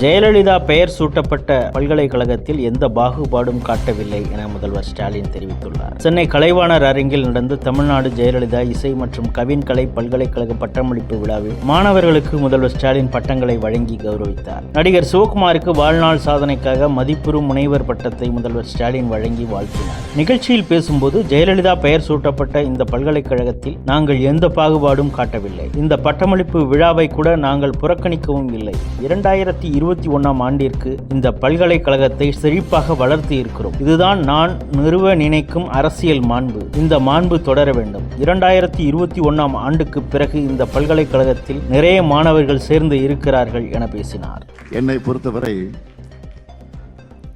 ஜெயலலிதா பெயர் சூட்டப்பட்ட பல்கலைக்கழகத்தில் எந்த பாகுபாடும் காட்டவில்லை என முதல்வர் ஸ்டாலின் தெரிவித்துள்ளார். சென்னை கலைவாணர் அரங்கில் நடந்த தமிழ்நாடு ஜெயலலிதா இசை மற்றும் கவின்கலை பல்கலைக்கழக பட்டமளிப்பு விழாவில் மாணவர்களுக்கு முதல்வர் ஸ்டாலின் பட்டங்களை வழங்கி கௌரவித்தார். நடிகர் சிவகுமாருக்கு வாழ்நாள் சாதனைக்காக மதிப்புறும் முனைவர் பட்டத்தை முதல்வர் ஸ்டாலின் வழங்கி வாழ்த்தினார். நிகழ்ச்சியில் பேசும்போது ஜெயலலிதா பெயர் சூட்டப்பட்ட இந்த பல்கலைக்கழகத்தில் நாங்கள் எந்த பாகுபாடும் காட்டவில்லை. இந்த பட்டமளிப்பு விழாவை கூட நாங்கள் புறக்கணிக்கவும் இல்லை. இரண்டாயிரத்தி இருபது இருபத்தி ஒன்றாம் ஆண்டிற்கு இந்த பல்கலைக்கழகத்தை செழிப்பாக வளர்த்து இருக்கிறோம். இதுதான் நான் நிறுவ நினைக்கும் அரசியல் மாண்பு. இந்த மாண்பு தொடர வேண்டும். இரண்டாயிரத்தி இருபத்தி ஒன்றாம் ஆண்டுக்கு பிறகு இந்த பல்கலைக்கழகத்தில் நிறைய மாணவர்கள் சேர்ந்து இருக்கிறார்கள் என பேசினார். என்னை பொறுத்தவரை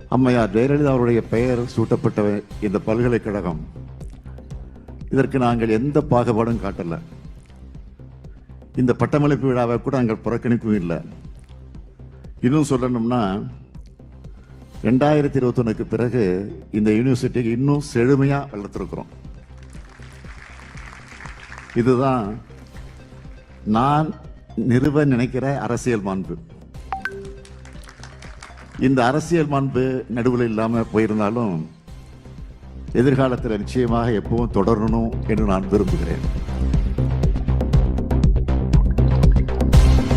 அம்மையார் ஜெயலலிதா அவருடைய பெயர் சூட்டப்பட்ட இந்த பல்கலைக்கழகம். இதற்கு நாங்கள் எந்த பாகுபாடும் காட்டல. இந்த பட்டமளிப்பு விழாவை கூட நாங்கள் புறக்கணிக்கவும் இல்லை. இன்னும் சொல்லணும்னா ரெண்டாயிரத்தி இருபத்தொன்னுக்கு பிறகு இந்த யூனிவர்சிட்டிக்கு இன்னும் செழுமையாக வளர்த்துருக்குறோம். இதுதான் நான் நிறுவ நினைக்கிற அரசியல் மாண்பு. இந்த அரசியல் மாண்பு நடுவில் இல்லாமல் போயிருந்தாலும் எதிர்காலத்தில் நிச்சயமாக எப்பவும் தொடரணும் என்று நான் விரும்புகிறேன்.